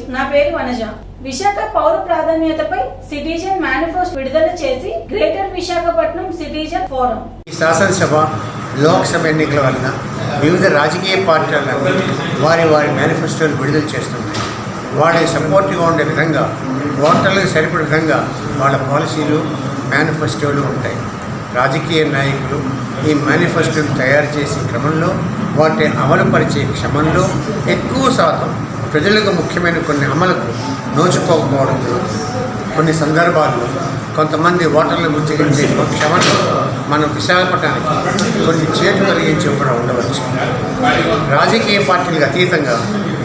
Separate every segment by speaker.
Speaker 1: News నా పేరు వనజ. విశాఖ పౌర ప్రాధాన్యతపై సిటిజన్ మేనిఫెస్టో విడుదల చేసి గ్రేటర్ విశాఖపట్నం సిటిజన్ ఫోరం.
Speaker 2: ఈ శాసనసభ లోక్సభ ఎన్నికల వలన వివిధ రాజకీయ పార్టీలను వారి వారి మేనిఫెస్టోలు విడుదల చేస్తున్నాయి. వాళ్ళకి సపోర్టివ్గా ఉండే విధంగా ఓటర్లకు సరిపడే విధంగా వాళ్ళ పాలసీలు మేనిఫెస్టోలు ఉంటాయి. రాజకీయ నాయకులు ఈ మేనిఫెస్టోను తయారు చేసే క్రమంలో వాటిని అమలుపరిచే క్రమంలో ఎక్కువ శాతం ప్రజలకు ముఖ్యమైన కొన్ని అమలుకు నోచుకోకపోవడం జరుగుతుంది. కొన్ని సందర్భాల్లో కొంతమంది ఓటర్లు ముచ్చగించే క్షమలో మనం విశాఖపట్నానికి కొన్ని చేటు కలిగించి కూడా ఉండవచ్చు. రాజకీయ పార్టీలకు అతీతంగా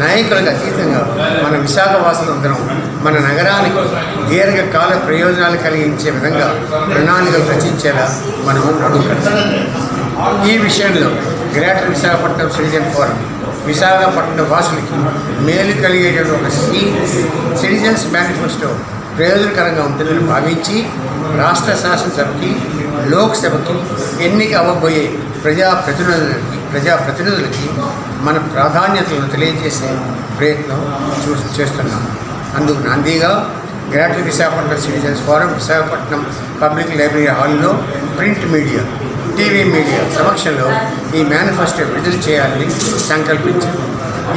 Speaker 2: నాయకులకు అతీతంగా మన విశాఖ వాసులందరం మన నగరానికి దీర్ఘకాల ప్రయోజనాలు కలిగించే విధంగా ప్రణాళికలు రచించేలా మనము అడుగుతాం ఈ విషయంలో greater Visakhapatnam citizen forum Visakhapatnam వాసులకి మేలు కలిగేటువంటి ఒక సీ సిటిజన్స్ మేనిఫెస్టో ప్రయోజనకరంగా ఉంటుందని భావించి రాష్ట్ర శాసనసభకి లోక్సభకి ఎన్నిక అవ్వబోయే ప్రజాప్రతినిధులకి ప్రజాప్రతినిధులకి మన ప్రాధాన్యతలను తెలియజేసే ప్రయత్నం చూ చేస్తున్నాం. అందుకు నాందీగా greater Visakhapatnam citizens forum Visakhapatnam public library హాల్లో ప్రింట్ మీడియా టీవీ మీడియా సమక్షంలో ఈ మేనిఫెస్టో విడుదల చేయాలని సంకల్పించారు.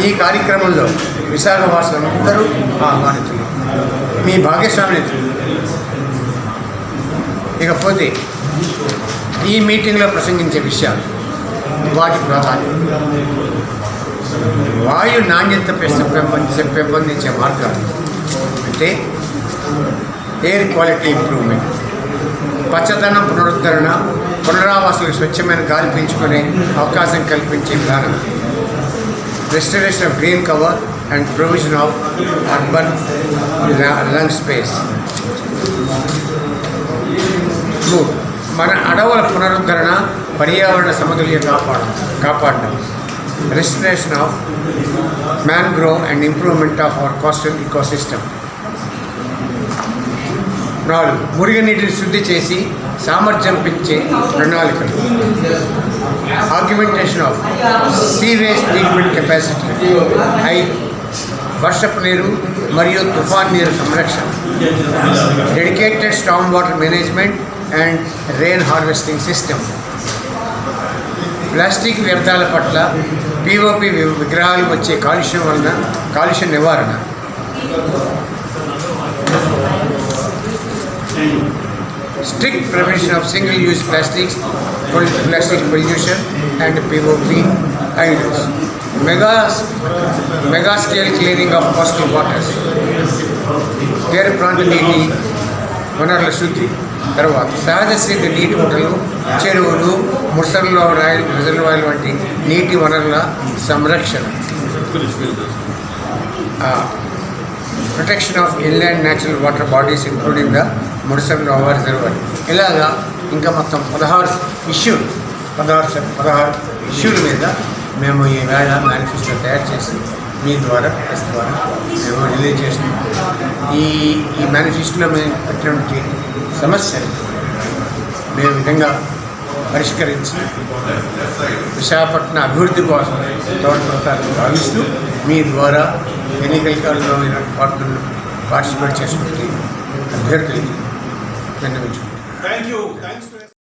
Speaker 2: ఈ కార్యక్రమంలో విశాఖ వాసులందరూ ఆహ్వానితులు మీ భాగస్వామ్యతలు ఇకపోతే ఈ మీటింగ్లో ప్రసంగించే విషయాలు వాటి ప్రాధాన్యం వాయు నాణ్యత పెంపొందించే పెంపొందించే మార్గాలు. అంటే ఎయిర్ క్వాలిటీ ఇంప్రూవ్మెంట్ పచ్చదనం పునరుద్ధరణ పునరావాసులకు స్వచ్ఛమైన గాలి పెంచుకునే అవకాశం కల్పించే విధానం restoration of green cover and provision of urban lung space మన అడవుల పునరుద్ధరణ పర్యావరణ సమతుల్య కాపాడడం కాపాడడం. Restoration of mangrove and improvement of our coastal ecosystem నాలుగు మురుగునీటిని శుద్ధి చేసి సామర్థ్యం పెంచే ప్రణాళికలు. Augmentation of sewage treatment capacity ఐదు వర్షపు నీరు మరియు తుఫాన్ నీరు సంరక్షణ. Dedicated storm water management and rain harvesting system plastic వ్యర్థాల పట్ల పిఓపి విగ్రహాలు వచ్చే కాలుష్యం వలన కాలుష్య నివారణ. Strict prevention of single-use plastics, plastic pollution and POP idols. Mega, mega scale clearing of coastal waters. తీర ప్రాంత నీటి వనరుల శుద్ధి తర్వాత సహజ సిద్ధ నీటి ఊటలు చెరువులు ముసల్లో రాయల్ రిజర్వాయర్ వంటి నీటి వనరుల సంరక్షణ protection of inland natural water bodies including the Mudasarlova జరగాలి ఇలాగా ఇంకా మొత్తం పదహారు ఇష్యూలు పదహారు పదహారు ఇష్యూల మీద మేము ఈ వేళ మేనిఫెస్టో తయారు చేసి మీ ద్వారా ప్రెస్ ద్వారా మేము రిలీజ్ చేస్తున్నాం ఈ ఈ మేనిఫెస్టోలో మేము పెట్టినటువంటి సమస్యలు మేము విధంగా పరిష్కరించి విశాఖపట్నం అభివృద్ధి కోసం తోడ్పడతారని భావిస్తూ మీ ద్వారా ఎన్నికల కాలంలో పార్టీలు పార్టిసిపేట్ చేసుకుంటే అభ్యర్థులకి విన్నవించుకుంటాం
Speaker 3: Thank you. Thanks to